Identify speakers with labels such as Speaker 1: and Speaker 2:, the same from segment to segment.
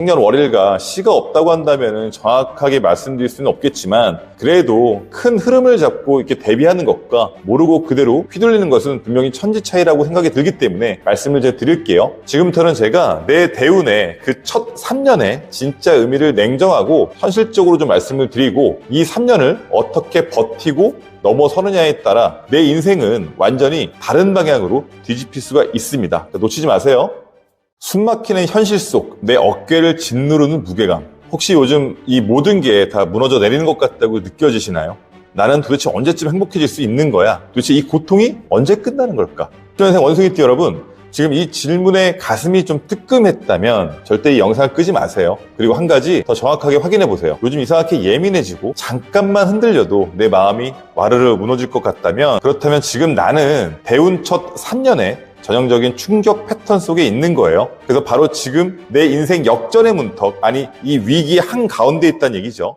Speaker 1: 생년월일과 시가 없다고 한다면 정확하게 말씀드릴 수는 없겠지만 그래도 큰 흐름을 잡고 이렇게 대비하는 것과 모르고 그대로 휘둘리는 것은 분명히 천지 차이라고 생각이 들기 때문에 말씀을 제가 드릴게요. 지금부터는 제가 내 대운의 그 첫 3년의 진짜 의미를 냉정하고 현실적으로 좀 말씀을 드리고 이 3년을 어떻게 버티고 넘어서느냐에 따라 내 인생은 완전히 다른 방향으로 뒤집힐 수가 있습니다. 놓치지 마세요. 숨막히는 현실 속 내 어깨를 짓누르는 무게감. 혹시 요즘 이 모든 게 다 무너져 내리는 것 같다고 느껴지시나요? 나는 도대체 언제쯤 행복해질 수 있는 거야? 도대체 이 고통이 언제 끝나는 걸까? 초년생 원숭이띠 여러분, 지금 이 질문에 가슴이 좀 뜨끔했다면 절대 이 영상을 끄지 마세요. 그리고 한 가지 더 정확하게 확인해 보세요. 요즘 이상하게 예민해지고 잠깐만 흔들려도 내 마음이 와르르 무너질 것 같다면 그렇다면 지금 나는 대운 첫 3년에 전형적인 충격 패턴 속에 있는 거예요. 그래서 바로 지금 내 인생 역전의 문턱, 아니 이 위기 한가운데 있다는 얘기죠.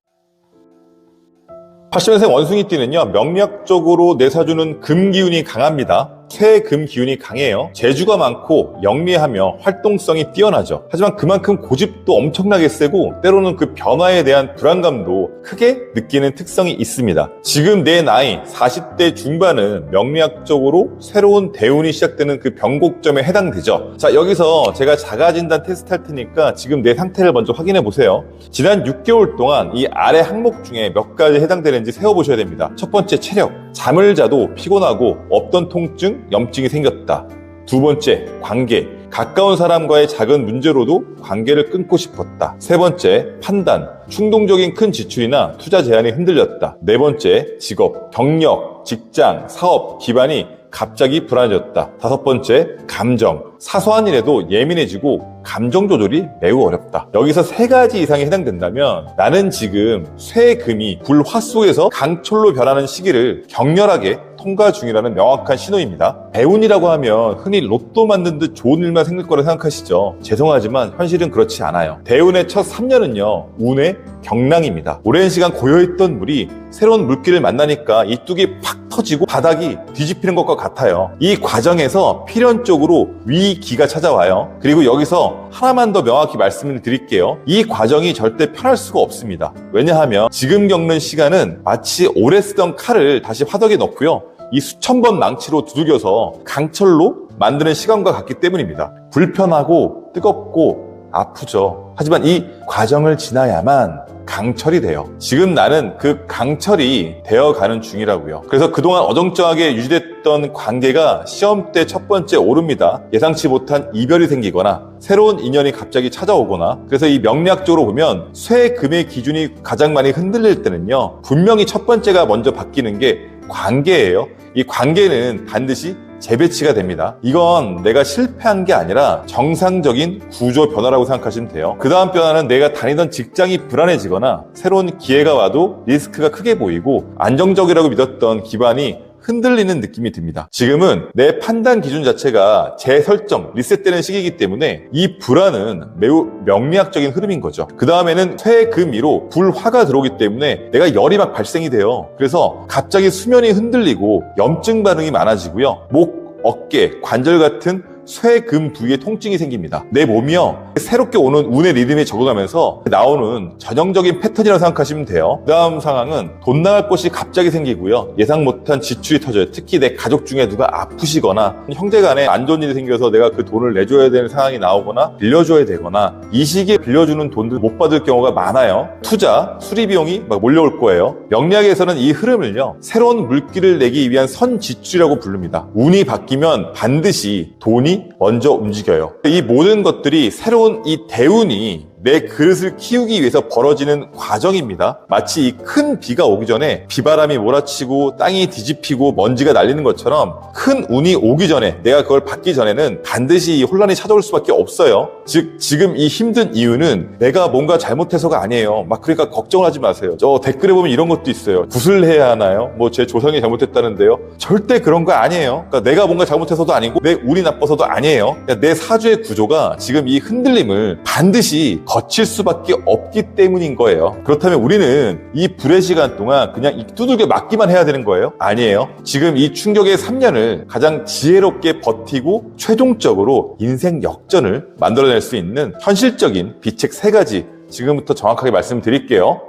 Speaker 1: 80년생 원숭이띠는요, 명략적으로 내사주는 금 기운이 강합니다. 쇠금 기운이 강해요. 재주가 많고 영리하며 활동성이 뛰어나죠. 하지만 그만큼 고집도 엄청나게 세고 때로는 그 변화에 대한 불안감도 크게 느끼는 특성이 있습니다. 지금 내 나이 40대 중반은 명리학적으로 새로운 대운이 시작되는 그 변곡점에 해당되죠. 자, 여기서 제가 자가진단 테스트 할 테니까 지금 내 상태를 먼저 확인해 보세요. 지난 6개월 동안 이 아래 항목 중에 몇 가지 해당되는지 세어보셔야 됩니다. 첫 번째 체력. 잠을 자도 피곤하고 없던 통증, 염증이 생겼다. 두 번째, 관계. 가까운 사람과의 작은 문제로도 관계를 끊고 싶었다. 세 번째, 판단. 충동적인 큰 지출이나 투자 제한이 흔들렸다. 네 번째, 직업, 경력, 직장, 사업, 기반이 갑자기 불안해졌다. 다섯 번째, 감정. 사소한 일에도 예민해지고 감정 조절이 매우 어렵다. 여기서 세 가지 이상이 해당된다면 나는 지금 쇠금이 불화 속에서 강철로 변하는 시기를 격렬하게 통과 중이라는 명확한 신호입니다. 배운이라고 하면 흔히 로또 만든 듯 좋은 일만 생길 거라 생각하시죠. 죄송하지만 현실은 그렇지 않아요. 대운의 첫 3년은요, 운의 경랑입니다. 오랜 시간 고여있던 물이 새로운 물길을 만나니까 이 뚝이 팍 터지고 바닥이 뒤집히는 것과 같아요. 이 과정에서 필연적으로 위기가 찾아와요. 그리고 여기서 하나만 더 명확히 말씀을 드릴게요. 이 과정이 절대 편할 수가 없습니다. 왜냐하면 지금 겪는 시간은 마치 오래 쓰던 칼을 다시 화덕에 넣고요. 이 수천 번 망치로 두들겨서 강철로 만드는 시간과 같기 때문입니다. 불편하고 뜨겁고 아프죠. 하지만 이 과정을 지나야만 강철이 돼요. 지금 나는 그 강철이 되어가는 중이라고요. 그래서 그동안 어정쩡하게 유지됐던 관계가 시험 때 첫 번째 오릅니다. 예상치 못한 이별이 생기거나 새로운 인연이 갑자기 찾아오거나 그래서 이 명리학적으로 보면 쇠 금의 기준이 가장 많이 흔들릴 때는요. 분명히 첫 번째가 먼저 바뀌는 게 관계예요. 이 관계는 반드시 재배치가 됩니다. 이건 내가 실패한 게 아니라 정상적인 구조 변화라고 생각하시면 돼요. 그 다음 변화는 내가 다니던 직장이 불안해지거나 새로운 기회가 와도 리스크가 크게 보이고 안정적이라고 믿었던 기반이 흔들리는 느낌이 듭니다. 지금은 내 판단 기준 자체가 재설정, 리셋되는 시기이기 때문에 이 불안은 매우 명리학적인 흐름인 거죠. 그 다음에는 쇠금위로 불화가 들어오기 때문에 내가 열이 막 발생이 돼요. 그래서 갑자기 수면이 흔들리고 염증 반응이 많아지고요. 목, 어깨, 관절 같은 쇠금 부위에 통증이 생깁니다. 내 몸이요. 새롭게 오는 운의 리듬에 적응하면서 나오는 전형적인 패턴이라고 생각하시면 돼요. 그 다음 상황은 돈 나갈 곳이 갑자기 생기고요. 예상 못한 지출이 터져요. 특히 내 가족 중에 누가 아프시거나 형제 간에 안 좋은 일이 생겨서 내가 그 돈을 내줘야 되는 상황이 나오거나 빌려줘야 되거나 이 시기에 빌려주는 돈들 못 받을 경우가 많아요. 투자, 수리 비용이 막 몰려올 거예요. 명리학에서는 이 흐름을요. 새로운 물기를 내기 위한 선지출이라고 부릅니다. 운이 바뀌면 반드시 돈이 먼저 움직여요. 이 모든 것들이 새로운 이 대운이 내 그릇을 키우기 위해서 벌어지는 과정입니다. 마치 이 큰 비가 오기 전에 비바람이 몰아치고 땅이 뒤집히고 먼지가 날리는 것처럼 큰 운이 오기 전에 내가 그걸 받기 전에는 반드시 이 혼란이 찾아올 수밖에 없어요. 즉 지금 이 힘든 이유는 내가 뭔가 잘못해서가 아니에요. 막 그러니까 걱정을 하지 마세요. 저 댓글에 보면 이런 것도 있어요. 굿을 해야 하나요? 뭐 제 조상이 잘못했다는데요. 절대 그런 거 아니에요. 그러니까 내가 뭔가 잘못해서도 아니고 내 운이 나빠서도 아니에요. 그러니까 내 사주의 구조가 지금 이 흔들림을 반드시 거칠 수밖에 없기 때문인 거예요. 그렇다면 우리는 이 불의 시간 동안 그냥 이 두들겨 맞기만 해야 되는 거예요? 아니에요. 지금 이 충격의 3년을 가장 지혜롭게 버티고 최종적으로 인생 역전을 만들어낼 수 있는 현실적인 비책 세 가지 지금부터 정확하게 말씀드릴게요.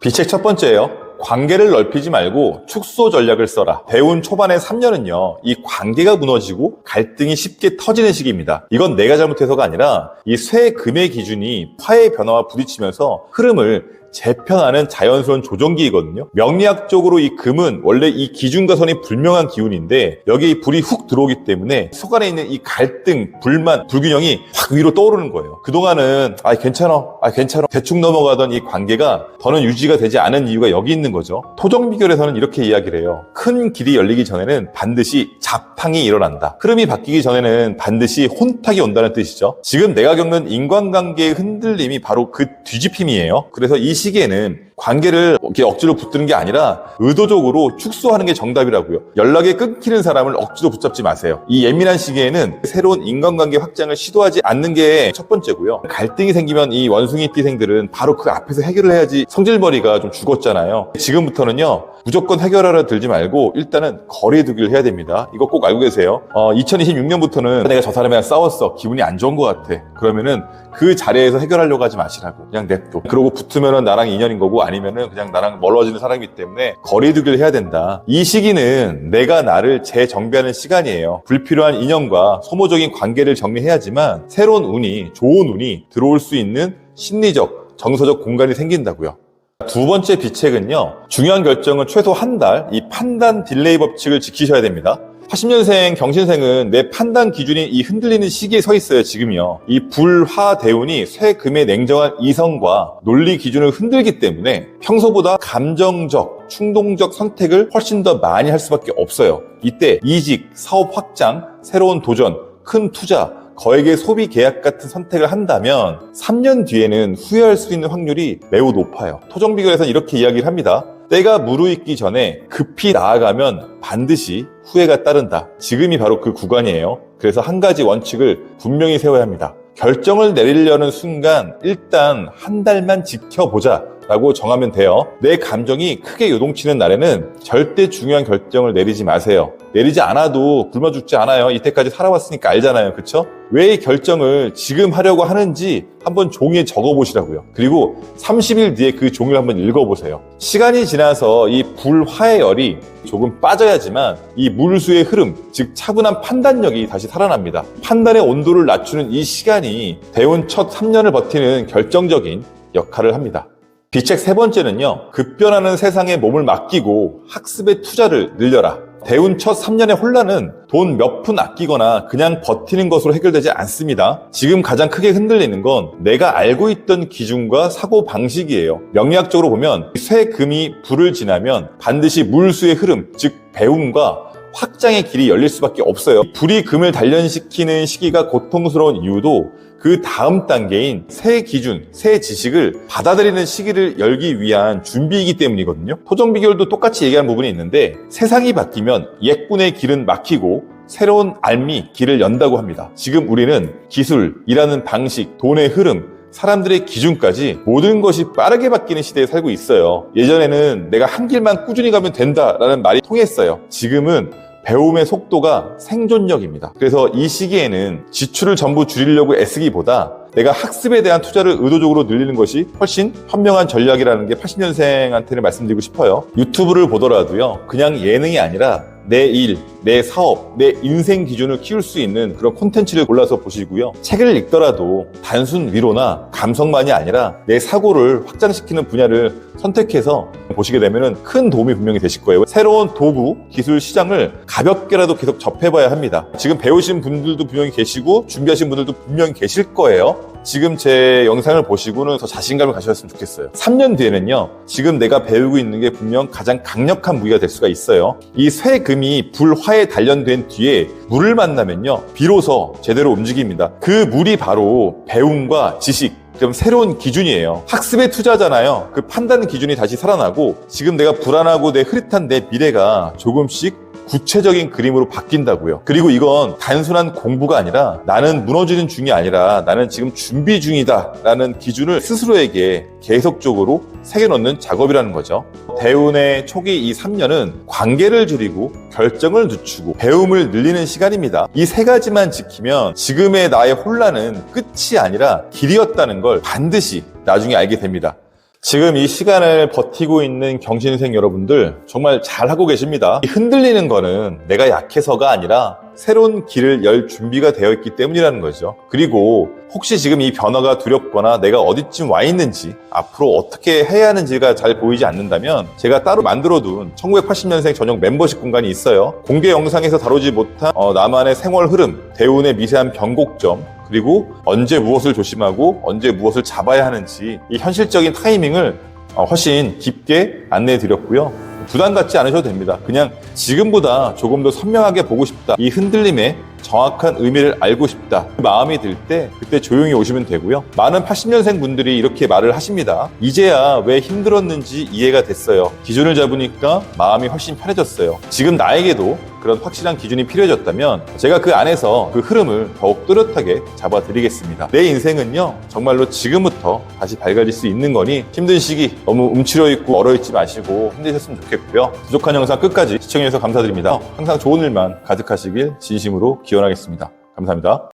Speaker 1: 비책 첫 번째예요. 관계를 넓히지 말고 축소 전략을 써라. 배운 초반의 3년은요, 이 관계가 무너지고 갈등이 쉽게 터지는 시기입니다. 이건 내가 잘못해서가 아니라 이 쇠 금의 기준이 화의 변화와 부딪히면서 흐름을 재편하는 자연스러운 조정기이거든요. 명리학적으로 이 금은 원래 이 기준과 선이 불명한 기운인데 여기 이 불이 훅 들어오기 때문에 속 안에 있는 이 갈등, 불만, 불균형이 확 위로 떠오르는 거예요. 그동안은 아 괜찮아, 아 괜찮아 대충 넘어가던 이 관계가 더는 유지가 되지 않은 이유가 여기 있는 거죠. 토정 비결에서는 이렇게 이야기를 해요. 큰 길이 열리기 전에는 반드시 자팡이 일어난다. 흐름이 바뀌기 전에는 반드시 혼탁이 온다는 뜻이죠. 지금 내가 겪는 인간관계의 흔들림이 바로 그 뒤집힘이에요. 그래서 이 시기에는 관계를 이렇게 억지로 붙드는 게 아니라 의도적으로 축소하는 게 정답이라고요. 연락이 끊기는 사람을 억지로 붙잡지 마세요. 이 예민한 시기에는 새로운 인간관계 확장을 시도하지 않는 게 첫 번째고요. 갈등이 생기면 이 원숭이 띠생들은 바로 그 앞에서 해결을 해야지 성질머리가 좀 죽었잖아요. 지금부터는요. 무조건 해결하러 들지 말고 일단은 거리두기를 해야 됩니다. 이거 꼭 알고 계세요. 어, 2026년부터는 내가 저 사람이랑 싸웠어. 기분이 안 좋은 것 같아. 그러면은 그 자리에서 해결하려고 하지 마시라고. 그냥 냅둬. 그러고 붙으면은 나랑 인연인 거고 아니면은 그냥 나랑 멀어지는 사람이기 때문에 거리두기를 해야 된다. 이 시기는 내가 나를 재정비하는 시간이에요. 불필요한 인연과 소모적인 관계를 정리해야지만 새로운 운이, 좋은 운이 들어올 수 있는 심리적, 정서적 공간이 생긴다고요. 두 번째 비책은요. 중요한 결정은 최소 한 달, 이 판단 딜레이 법칙을 지키셔야 됩니다. 80년생 경신생은 내 판단 기준이 이 흔들리는 시기에 서 있어요, 지금이요. 이 불화 대운이 쇠금의 냉정한 이성과 논리 기준을 흔들기 때문에 평소보다 감정적, 충동적 선택을 훨씬 더 많이 할 수밖에 없어요. 이때 이직, 사업 확장, 새로운 도전, 큰 투자, 거액의 소비 계약 같은 선택을 한다면 3년 뒤에는 후회할 수 있는 확률이 매우 높아요. 토정 비결에서는 이렇게 이야기를 합니다. 때가 무르익기 전에 급히 나아가면 반드시 후회가 따른다. 지금이 바로 그 구간이에요. 그래서 한 가지 원칙을 분명히 세워야 합니다. 결정을 내리려는 순간 일단 한 달만 지켜보자. 라고 정하면 돼요. 내 감정이 크게 요동치는 날에는 절대 중요한 결정을 내리지 마세요. 내리지 않아도 굶어 죽지 않아요. 이때까지 살아왔으니까 알잖아요. 그쵸? 왜이 결정을 지금 하려고 하는지 한번 종이에 적어보시라고요. 그리고 30일 뒤에 그 종이를 한번 읽어보세요. 시간이 지나서 이 불화의 열이 조금 빠져야지만 이 물수의 흐름, 즉 차분한 판단력이 다시 살아납니다. 판단의 온도를 낮추는 이 시간이 대운 첫 3년을 버티는 결정적인 역할을 합니다. 비책 세 번째는요, 급변하는 세상에 몸을 맡기고 학습에 투자를 늘려라. 대운 첫 3년의 혼란은 돈 몇 푼 아끼거나 그냥 버티는 것으로 해결되지 않습니다. 지금 가장 크게 흔들리는 건 내가 알고 있던 기준과 사고 방식이에요. 명리학적으로 보면 쇠금이 불을 지나면 반드시 물수의 흐름, 즉 배움과 확장의 길이 열릴 수밖에 없어요. 불이 금을 단련시키는 시기가 고통스러운 이유도 그 다음 단계인 새 기준, 새 지식을 받아들이는 시기를 열기 위한 준비이기 때문이거든요. 토정 비결도 똑같이 얘기하는 부분이 있는데 세상이 바뀌면 옛군의 길은 막히고 새로운 알미 길을 연다고 합니다. 지금 우리는 기술, 일하는 방식, 돈의 흐름, 사람들의 기준까지 모든 것이 빠르게 바뀌는 시대에 살고 있어요. 예전에는 내가 한 길만 꾸준히 가면 된다라는 말이 통했어요. 지금은 배움의 속도가 생존력입니다. 그래서 이 시기에는 지출을 전부 줄이려고 애쓰기보다 내가 학습에 대한 투자를 의도적으로 늘리는 것이 훨씬 현명한 전략이라는 게 80년생한테는 말씀드리고 싶어요. 유튜브를 보더라도요, 그냥 예능이 아니라 내 일, 내 사업, 내 인생 기준을 키울 수 있는 그런 콘텐츠를 골라서 보시고요. 책을 읽더라도 단순 위로나 감성만이 아니라 내 사고를 확장시키는 분야를 선택해서 보시게 되면 큰 도움이 분명히 되실 거예요. 새로운 도구, 기술 시장을 가볍게라도 계속 접해봐야 합니다. 지금 배우신 분들도 분명히 계시고 준비하신 분들도 분명히 계실 거예요. 지금 제 영상을 보시고는 더 자신감을 가셨으면 좋겠어요. 3년 뒤에는요, 지금 내가 배우고 있는 게 분명 가장 강력한 무기가 될 수가 있어요. 이 쇠금이 불화에 단련된 뒤에 물을 만나면요, 비로소 제대로 움직입니다. 그 물이 바로 배움과 지식, 그럼 새로운 기준이에요. 학습의 투자잖아요. 그 판단 기준이 다시 살아나고 지금 내가 불안하고 내 흐릿한 내 미래가 조금씩 구체적인 그림으로 바뀐다고요. 그리고 이건 단순한 공부가 아니라 나는 무너지는 중이 아니라 나는 지금 준비 중이다 라는 기준을 스스로에게 계속적으로 새겨놓는 작업이라는 거죠. 대운의 초기 이 3년은 관계를 줄이고 결정을 늦추고 배움을 늘리는 시간입니다. 이 세 가지만 지키면 지금의 나의 혼란은 끝이 아니라 길이었다는 걸 반드시 나중에 알게 됩니다. 지금 이 시간을 버티고 있는 경신생 여러분들 정말 잘하고 계십니다. 이 흔들리는 거는 내가 약해서가 아니라 새로운 길을 열 준비가 되어 있기 때문이라는 거죠. 그리고 혹시 지금 이 변화가 두렵거나 내가 어디쯤 와 있는지 앞으로 어떻게 해야 하는지가 잘 보이지 않는다면 제가 따로 만들어둔 1980년생 전용 멤버십 공간이 있어요. 공개 영상에서 다루지 못한 어, 나만의 생활 흐름, 대운의 미세한 변곡점, 그리고 언제 무엇을 조심하고 언제 무엇을 잡아야 하는지 이 현실적인 타이밍을 어, 훨씬 깊게 안내해 드렸고요. 부담 갖지 않으셔도 됩니다. 그냥 지금보다 조금 더 선명하게 보고 싶다. 이 흔들림의 정확한 의미를 알고 싶다. 그 마음이 들 때 그때 조용히 오시면 되고요. 많은 80년생 분들이 이렇게 말을 하십니다. 이제야 왜 힘들었는지 이해가 됐어요. 기준을 잡으니까 마음이 훨씬 편해졌어요. 지금 나에게도 그런 확실한 기준이 필요해졌다면 제가 그 안에서 그 흐름을 더욱 뚜렷하게 잡아드리겠습니다. 내 인생은요 정말로 지금부터 다시 밝아질 수 있는 거니 힘든 시기 너무 움츠려 있고 얼어 있지 마시고 힘드셨으면 좋겠고요. 부족한 영상 끝까지 시청해주셔서 감사드립니다. 항상 좋은 일만 가득하시길 진심으로 기원하겠습니다. 감사합니다.